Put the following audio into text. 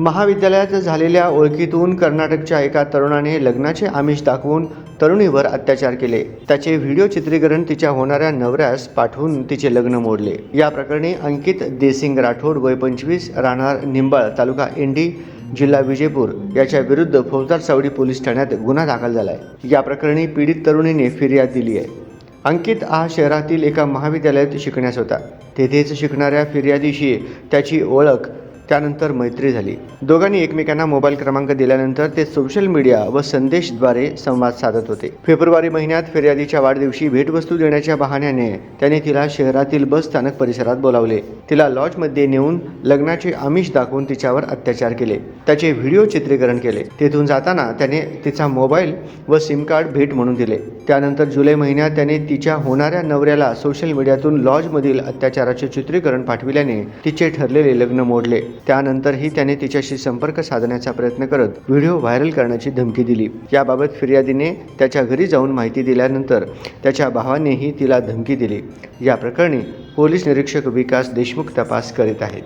महाविद्यालयात झालेल्या ओळखीतून कर्नाटकच्या एका तरुणाने लग्नाचे आमिष दाखवून तरुणीवर अत्याचार केले. त्याचे व्हिडिओ चित्रीकरण तिच्या होणाऱ्या नवऱ्यास पाठवून तिचे लग्न मोडले. या प्रकरणी अंकित देसिंग राठोड वय पंचवीस राहणार निंबाळ तालुका इंडी जिल्हा विजयपूर याच्या विरुद्ध फौजदार सावडी पोलीस ठाण्यात गुन्हा दाखल झाला आहे या प्रकरणी पीडित तरुणीने फिर्याद दिली आहे. अंकित हा शहरातील एका महाविद्यालयात शिकण्यास होता. तेथेच शिकणाऱ्या फिर्यादीशी त्याची ओळख त्यानंतर मैत्री झाली. दोघांनी एकमेकांना मोबाईल क्रमांक दिल्यानंतर ते सोशल मीडिया व संदेशद्वारे संवाद साधत होते. फेब्रुवारी महिन्यात फिर्यादीच्या वाढदिवशी भेटवस्तू देण्याच्या बहाण्याने त्याने तिला शहरातील बस स्थानक परिसरात बोलावले. तिला लॉजमध्ये नेऊन लग्नाचे आमिष दाखवून तिच्यावर अत्याचार केले. त्याचे व्हिडिओ चित्रीकरण केले. तेथून जाताना त्याने तिचा मोबाईल व सिम कार्ड भेट म्हणून दिले. त्यानंतर जुलै महिन्यात त्याने तिच्या होणाऱ्या नवऱ्याला सोशल मीडियातून लॉजमधील अत्याचाराचे चित्रीकरण पाठविल्याने तिचे ठरलेले लग्न मोडले. त्यानंतरही त्याने तिच्याशी संपर्क साधण्याचा प्रयत्न करत व्हिडिओ व्हायरल करण्याची धमकी दिली. याबाबत फिर्यादीने त्याच्या घरी जाऊन माहिती दिल्यानंतर त्याच्या भावानेही तिला धमकी दिली. या प्रकरणी पोलीस निरीक्षक विकास देशमुख तपास करीत आहेत.